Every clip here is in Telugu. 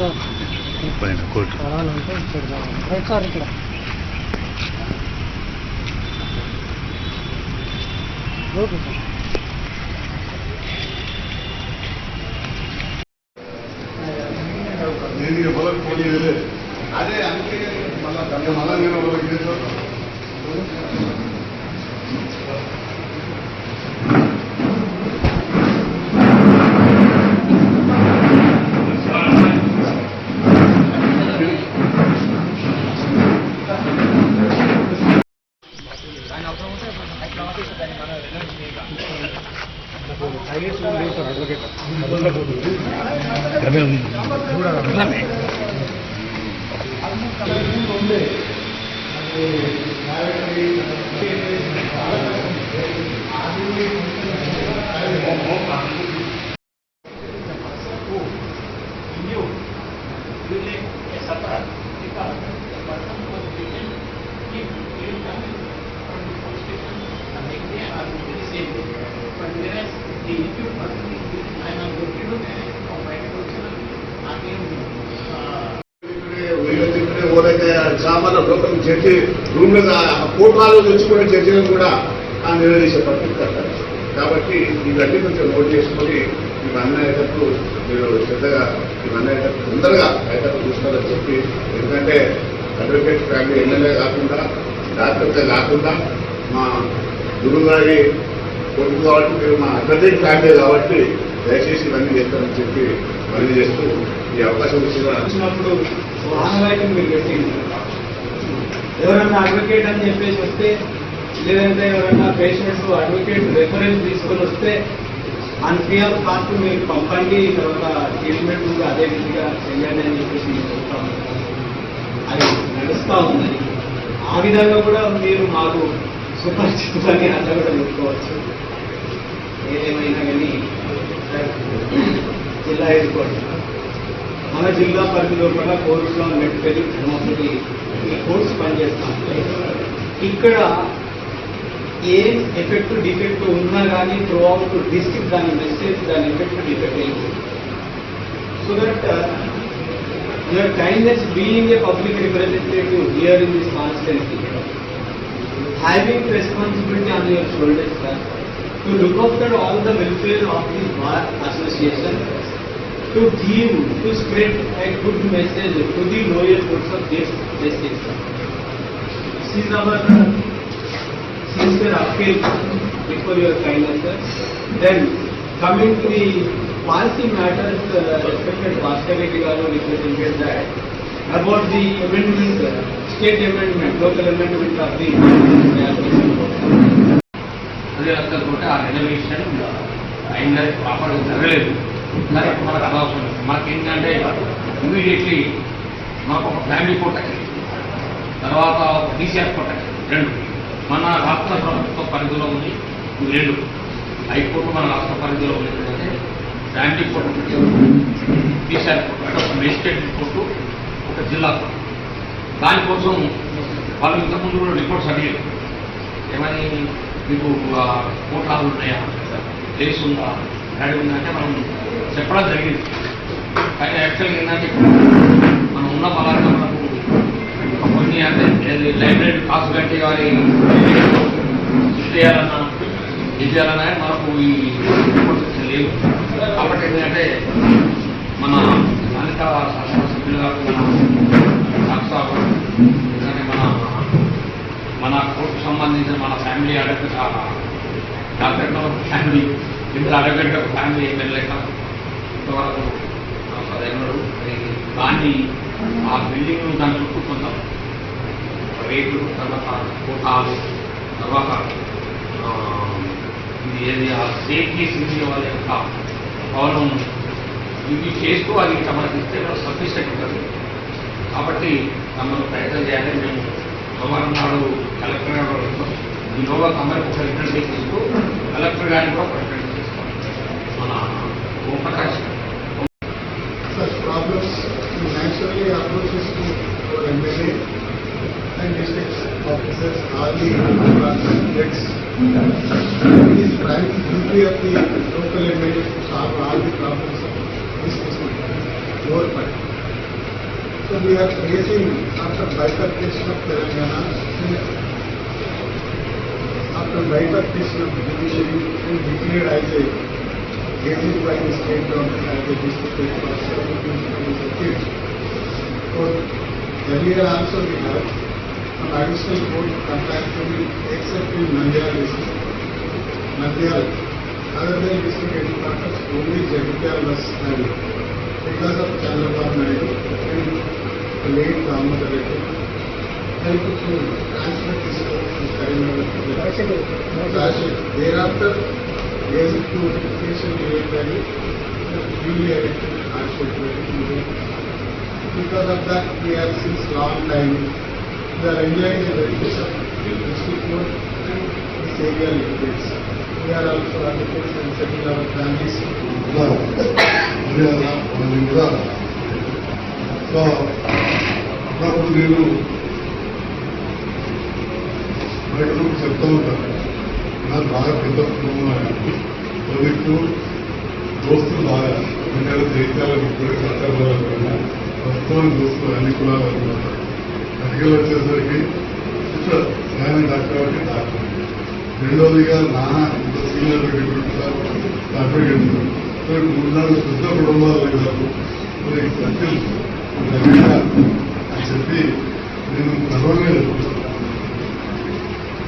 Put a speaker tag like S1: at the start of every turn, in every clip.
S1: సార్
S2: పైన కోర్టు
S1: పడాలంటే ఇక్కడ రావాలి రైట్ సార్ ఇక్కడ ఓకే సార్
S3: నేను ఇక మొదలు పోనీ వెళ్ళలేదు అదే అందుకే మళ్ళా దాన్ని మళ్ళా చర్చి రూమ్ మీద కోటాలు తెచ్చుకునే చర్చలను కూడా ఆ నిలదీసే పరిస్థితి కట్టారు కాబట్టి ఇవన్నీ కొంచెం నోట్ చేసుకొని ఇవన్నీ అయ్యేటప్పుడు మీరు శ్రద్ధగా ఇవన్నీ అయ్యేటప్పుడు తొందరగా అయ్యేటప్పుడు చూసుకోవాలని చెప్పి ఎందుకంటే అడ్వకేట్ ఫ్యామిలీ ఎమ్మెల్యే కాకుండా డాక్టర్గా కాకుండా మా గురువు గారి కొడుకు కాబట్టి మీరు మా అడ్వకేట్ ఫ్యామిలీ కాబట్టి దయచేసి ఇవన్నీ చేస్తారని చెప్పి మళ్ళీ చేస్తూ ఈ అవకాశం ఇచ్చిన
S4: వచ్చినప్పుడు ఆనవాయితీ మీరు పెట్టింది. ఎవరన్నా అడ్వకేట్ అని చెప్పేసి వస్తే లేదంటే ఎవరన్నా పేషెంట్స్ అడ్వకేట్ రెఫరెన్స్ తీసుకొని వస్తే ఆన్ ఫ్రీ ఆఫ్ కాస్ట్ మీరు పంపండి తర్వాత ట్రీట్మెంట్ కూడా అదే విధంగా చెయ్యండి అని చెప్పేసి నేను అది నడుస్తూ ఉందని ఆ విధంగా కూడా మీరు మాకు సుపరిచితులని అట్లా కూడా చెప్పుకోవచ్చు. ఏదేమైనా కానీ జిల్లా ఎదుర్కోవచ్చు మన జిల్లా పరిధి లోపల కోర్సులో మెడికల్ ధర్మపురి ఈ కోర్సు పనిచేస్తాం ఇక్కడ ఏ ఎఫెక్ట్ డిఫెక్ట్ ఉన్నా కానీ త్రూ అవుట్ డిస్ట్రిక్ట్ దాని మెసేజ్ దాని ఎఫెక్ట్ డిఫెక్ట్ అయింది so that your kindness being a public representative here in this constituency having responsibility on your shoulders, sir, to look after all the welfare of the bar association, to give, to spread a good message to the lower courts of this district. sir. This is our sincere appeal before your kindness, sir. Then, coming to the policy matters, uh, respected Bhaskar Reddy garu represented that about the amendment, uh, state amendment, local amendment of the
S5: పది లక్షల కోటి ఆ రెనోవేషన్ అయిందని ప్రాపర్గా జరగలేదు సరే మనకు అనవసరం లేదు మనకేంటంటే ఇమీడియట్లీ మాకు ఒక ఫ్యామిలీ కోర్ట్ అయింది తర్వాత డీసీఆర్ కోర్ట్ అయింది రెండు. మన రాష్ట్ర ప్రభుత్వ పరిధిలో ఉంది ఇవి రెండు. హైకోర్టు మన రాష్ట్ర పరిధిలో ఉంది. ఏంటంటే ఫ్యామిలీ కోర్టు డీసీఆర్ కోర్టు అంటే ఒక మేజిస్ట్రేట్ కోర్టు ఒక జిల్లా కోర్టు. దానికోసం వాళ్ళు ఇంతకుముందు కూడా రిపోర్ట్స్ అడిగారు. ఏమని మీకు కోట్లాలు ఉన్నాయా? ప్లేస్ ఉందా? రెడీ ఉందంటే మనం చెప్పడం జరిగింది. కానీ యాక్చువల్గా ఏంటంటే ఇప్పుడు మనం ఉన్న పలానా మనకు కొన్ని అంటే లైబ్రరీ కాసు కట్టి వారి చేయాలన్నా ఏం చేయాలన్నా మనకు ఈ లేవు. కాబట్టి ఏంటంటే మన స్థానిక శాసనసభ్యులు గారు మన ఎందుకంటే మన మన కోర్టు సంబంధించిన మన ఫ్యామిలీ అడగ డాక్టర్ ఫ్యామిలీ ఇద్దరు అడగడ్డ ఫ్యామిలీ ఎమ్మెల్యే ఇంతవరకు పదైనడు దాన్ని ఆ బిల్డింగ్ దాని చుట్టూ కొంత రేట్లు తర్వాత కోటాలు తర్వాత ఇది ఏది? ఆ సేఫ్టీ సింగ్ వాళ్ళ యొక్క భవనం ఇవి చేస్తూ అది సమర్పిస్తే సఫిషియెంట్ ఉంటుంది కాబట్టి తమను ప్రయత్నం చేయాలి. మేము సోమవారం నాడు కలెక్టర్ గారు ఈలోగా తమరికి ఒక రిప్రజెంట్ చేస్తూ కలెక్టర్ గారిని కూడా
S3: officers are the department gets. It is prime the local MLA to solve all the problems of this district, your part.
S2: So we are creating after bifurcation of Telangana, after bifurcation of judiciary and declared as a gazette by the state government as a district for seventeen circuit. So earlier also we have an additional court contractually except in Nandyal district. Nandyal, other than district headquarters, only Jagtial was having because of Chandrababu Naidu and the late Damodar Reddy. Help to transfer this court to Karimnagar to. Thereafter, there is given by the newly elected Reddy. Because of that, we have since long time, we are enjoying the benefits of district court and this area litigates. We are also advocates and setting our families.
S6: మర్యాద అనేది కూడా సో అప్పుడప్పుడు నేను బయటకు చెప్తూ ఉంటాను నాకు బాగా పెద్ద కుటుంబం ఆయన ప్రాజెక్టు దోస్తులు బాగా అంటే దేశాలకు ఇప్పుడే కట్టాలి మొత్తం దోస్తులు అన్ని కులాలు మెడికల్ వచ్చేసరికి ఇట్లా నేను డాక్టర్ అంటే డాక్టర్ రెండోదిగా నాన్న ఇంత సీనియర్ అడ్వకేట్ డాక్టర్ మూడు నాలుగు పెద్ద కుటుంబాలు కదా. మరి సత్యం అని చెప్పి నేను గర్వంగా చెప్తున్నాను.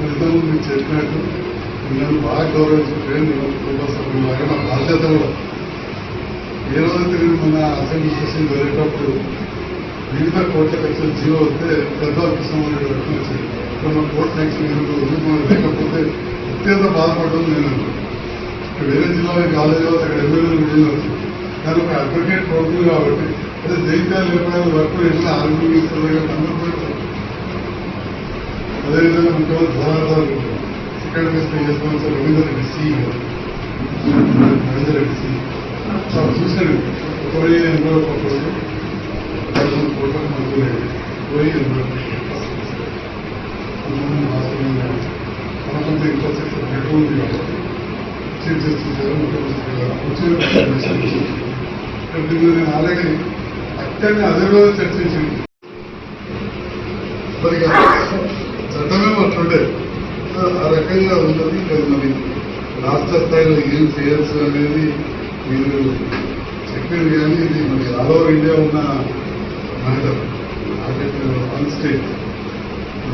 S6: ఇంతకుముందు మీకు చెప్పినట్టు నేను బాగా గౌరవించుకుంటే నేను కుటుంబ సభ్యులాగా నా బాధ్యత కూడా. ఏ రోజు తిరిగి మన అసెంబ్లీ సెషన్ జరిగేటప్పుడు వివిధ కోట్ల ఖర్చులు జీవో వస్తే పెద్ద కృష్ణమూర్తి గారు వచ్చింది ఇప్పుడు మన కోర్టు శాంక్షన్ లేకపోతే అత్యంత బాధపడడం నేను ఇక్కడ వేరే జిల్లాలో కాలేజీలో అక్కడ ఎమ్మెల్యేలు వెళ్ళవచ్చు కానీ ఒక అడ్వకేట్ ప్రభుత్వం కాబట్టి అదే జైత్యాలు లేకపోతే వర్క్ ఎట్లా ఆరోగ్యం అందరూ అదేవిధంగా ముఖ్యమంత్రి ధనాధారు ఇక్కడ స్టే చేస్తాం sir Ravindra Reddy CEO Ravindra Reddy CEO చాలా చూశాను ఒక వెయ్యి ఎనభై ఇన్ఫ్రాస్ట్రక్చర్ ఉంది కాబట్టి ముఖ్యమంత్రి నేను ఆల్రెడీ అదే రోజు చర్చించింది. మరి చట్టమే అట్లుండే ఆ రకంగా ఉన్నది లేదు మరి రాష్ట్ర స్థాయిలో ఏం చేయాల్సి అనేది మీరు చెప్పారు కానీ ఇది మరి ఆల్ ఓవర్ ఇండియా ఉన్న మ్యాటర్ అంటే వన్ స్టేట్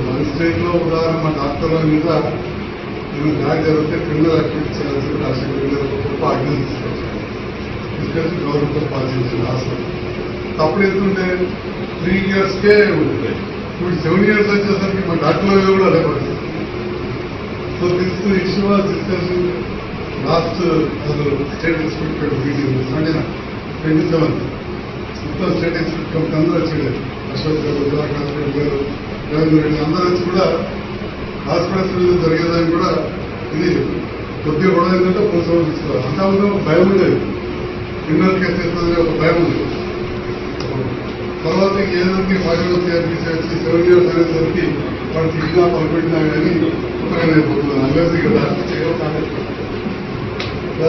S6: వన్ స్టేట్లో ఉదాహరణ మా డాక్టర్ల మీద నేను బ్యాగ్ జరిగితే క్రిమినల్ యాక్టివిటీ చేయాల్సిన రాజశేఖర్ గారు గొప్ప ఆజ్ఞ తీసుకొచ్చాను తీసుకొచ్చి గవర్నమెంట్ పాస్ ఆశ తప్పుడు అప్పుడు త్రీ ఇయర్స్కే ఉంటుంది ఇప్పుడు సెవెన్ ఇయర్స్ వచ్చేసరికి మా డాక్టర్లు కూడా అదే so this issue was discuss last state inspector meeting Sunday twenty seventh ఇంట్లో స్టేట్ కమిటీ అందరూ వచ్చారు అశోక్ గారు ఉత్తరాఖండ్ హాస్పిటల్ గారు రవీంద్ర రెడ్డి అందరూ వచ్చి కూడా హాస్పిటల్స్ జరిగేదాన్ని కూడా ఇది కొద్దిగా కూడా ఏంటంటే పోలీసు వాళ్ళు తీసుకోవాలి అంతా ఉందో భయం ఉండేది క్రిమినల్ కేసు చేస్తుందని ఒక భయం ఉంది తర్వాత ఏదైతే ఫైవ్ తయారు చేసి సెవెన్ ఇయర్స్ అనేసరికి వాడు తిరిగినా పలుపెట్టినా కానీ కొత్తగా అయిపోతుంది అల్లసి కదా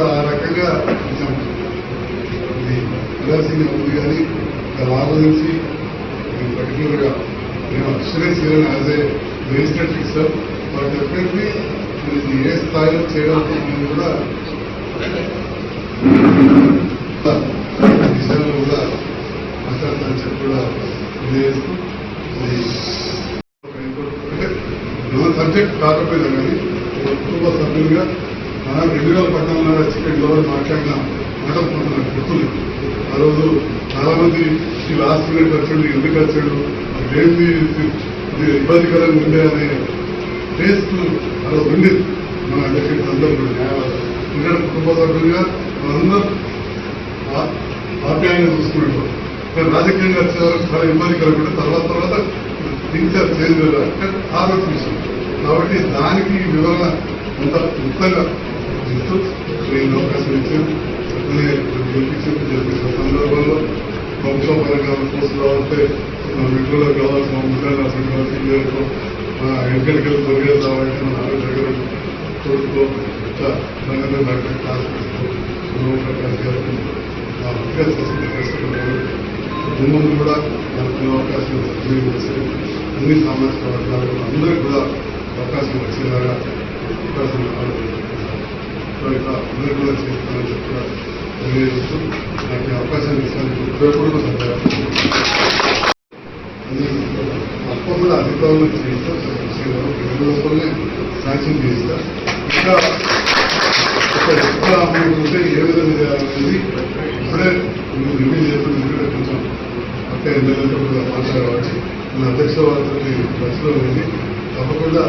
S6: ఆ రకంగా కొంచెం ఇది అల్లసింగ్ ఉంది కానీ ఇంకా లాభం నుంచి పర్టికులర్గా నేను అక్షరేస్ ఇవ్వను as a minister sir but definitely ఇది ఏ స్థాయిలో చేయడానికి నేను కూడా విషయాల్లో కూడా మాట్లాడతానని చెప్పి కూడా తెలియజేస్తూ సబ్జెక్ట్ కాకపోయినా కానీ కుటుంబ సభ్యులుగా మనం రెండు పట్టణంలో పద్నాలుగు గౌరవ ఇక్కడ ఎవరు మాట్లాడిన మాటలు కొంత నాకు ఆ రోజు చాలా మంది ఈ లాస్ట్ మినిట్ వచ్చాడు ఎందుకు వచ్చాడు ఏంటి ఇబ్బందికరంగా ఉంది అనే టేస్ట్ ఆ రోజు ఉండేది. మన అందరికీ అందరూ కూడా ఎందుకంటే కుటుంబ సభ్యులుగా మనందరూ ఆప్యాయంగా చూసుకునేవారు కానీ రాజకీయంగా వచ్చేవారు చాలా ఇబ్బందికరంగా ఉండే తర్వాత తర్వాత ఇంకా ఆర్ చేంజ్ ఆరోగ్య విషయం కాబట్టి దానికి వివరణ అంత ముఖ్యంగా ఇస్తూ నేను అవకాశం ఇచ్చాను అట్లనే గెలిపించాను జరిపిన సందర్భంలో వంశపరంగా పోస్టులు రావాలంటే మా మిత్రులకు కావాల్సిన ముఖ్యంగా శ్రీనివాస మా ఎన్నికలకు తొలగే రావాలంటే మన ఆరోగ్య దగ్గర తోడుకో రంగంలో డాక్టర్ క్లాస్ ప్రకాష్ గారు ముందు కూడా మనకు అవకాశం చేసి అన్ని సామాజిక వర్గాలకు అందరికీ కూడా అవకాశం వచ్చేలాగా అవకాశం రావాలి. సో ఇట్లా అందరూ కూడా చేస్తామని చెప్పి తెలియజేస్తూ నాకు అవకాశం ఇస్తాను హృదయపూర్వక అది తప్పకుండా అధికారులు చేస్తాం రెండు లోపలనే శాంక్షన్ చేస్తా ఇంకా ఒక ఎక్కువ అమౌంట్ ఉంటే ఏ విధంగా చేయాలనేది ఇప్పుడే మీరు రివ్యూ చేస్తున్న కూడా కొంచెం పక్క ఎమ్మెల్యేతో కూడా మాట్లాడవచ్చు నా అధ్యక్ష వారితో బస్సులో వెళ్ళి తప్పకుండా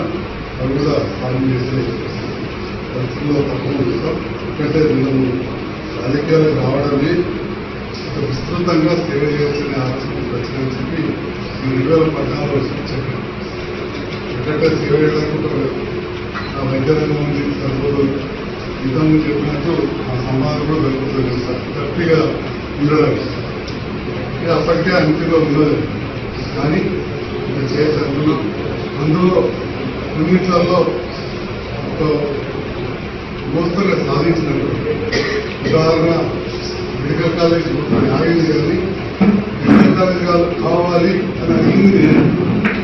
S6: అవి కూడా సాధన చేసే పరిస్థితుల్లో తప్పకుండా చూస్తాం ఎందుకంటే మేము రాజకీయాలకు రావడమే విస్తృతంగా సేవ చేయాల్సిన ఆలోచన వచ్చిందని చెప్పి రెండు వేల పద్నాలుగులో చెప్పాను ఎందుకంటే సేవ చేయడానికి ఆ వైద్య రంగం నుంచి సరిపోదు ఇంతకుముందు చెప్పినట్టు ఆ సంవాదం కూడా దొరుకుతుంది సార్ గట్టిగా ఉండడానికి ఇది అప్పటికే అంతిలో ఉన్నది. కానీ ఇది చేశాను అందులో కొన్నిట్లలో ఒక మోస్తరుగా సాధించినట్టు. ఉదాహరణ మెడికల్ కాలేజ్ ఆగింది కానీ మెడికల్ కాలేజ్ కావాలి అని అడిగింది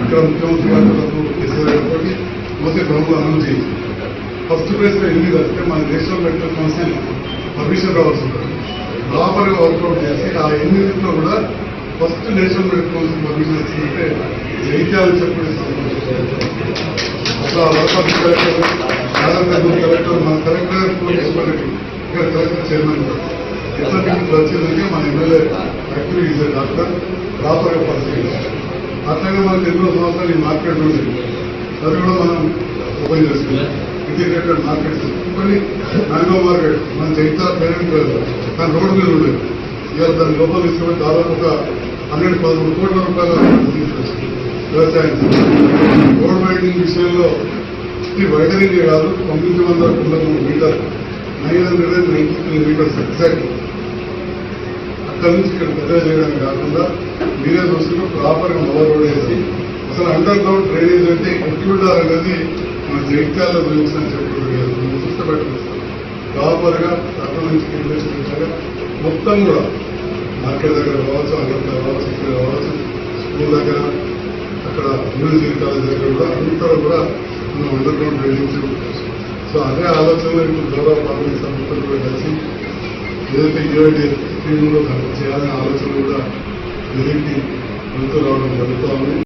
S6: ఇక్కడ ముఖ్యమంత్రి గారు కేసీఆర్ గారితో మోసే ప్రభుత్వం అనౌన్స్ చేయింది. ఫస్ట్ ప్లేస్లో ఎన్ని వస్తే మన దేశంలో మెడికల్ కౌన్సిల్ పర్మిషన్ రావాల్సి ఉంటుంది. ప్రాపర్గా వర్కౌట్ చేసి ఆ ఎన్నింటిలో కూడా first National Medical Council permission వచ్చిందంటే జైత్యాలు చెప్పిన అట్లా వర్కౌట్ కలెక్టర్ కలెక్టర్ మన కలెక్టర్ మున్సిపాలిటీ ఇక్కడ కలెక్టర్ చైర్మన్ గారు ఎట్లా మీకు వచ్చిందంటే మన ఎమ్మెల్యే యాక్చువల్లీ ఈజ్ డాక్టర్ ప్రాపర్గా పరిస్థితి అట్లాగే మనకు ఎన్నో సంవత్సరాలు ఈ మార్కెట్ ఉంది అది కూడా మనం ఓపెన్ చేసుకున్నాం ఇంటిగ్రేటెడ్ మార్కెట్ కొన్ని మ్యాంగో మార్కెట్ మన చైతా పేరెంట్ లేదు కానీ రోడ్డు మీద ఉండేది ఇవాళ దాని లోపల తీసుకుని దాదాపు ఒక హండ్రెడ్ పదమూడు కోట్ల రూపాయలు తీసుకొచ్చింది వ్యవసాయం రోడ్ బైండింగ్ విషయంలో ఈ వైడనింగ్ కాదు తొమ్మిది వందల తొంభై మూడు metre nine hundred and ninety three metres exact అక్కడి నుంచి ఇక్కడ పెద్ద చేయడానికి కాకుండా మీరే చూస్తున్న ప్రాపర్గా మొదలు రోడ్ వేసి అసలు అండర్ గ్రౌండ్ డ్రైనేజ్ అంటే ఎట్టి అనేది మన జైత్యాల్లో గురించి అని చెప్పి చూస్తే పెట్టిస్తాం ప్రాపర్ అక్కడి నుంచి ఇన్వెస్ట్మెంట్గా మొత్తం కూడా మార్కెట్ దగ్గర కావచ్చు అక్కడ కావచ్చు ఇక్కడ కావచ్చు స్కూల్ దగ్గర అక్కడ యూనివర్సిటీ కాలేజ్ దగ్గర కూడా అందరూ కూడా మనం అండర్ గ్రౌండ్ సో అదే ఆలోచనలో ఇప్పుడు గౌరవ పార్టీ సభ్యులతో కూడా కలిసి ఏదైతే యూఐటీ స్కీమ్లో చేయాలనే ఆలోచన కూడా ఎదుటి వెళ్తూ రావడం జరుగుతూ ఉంది.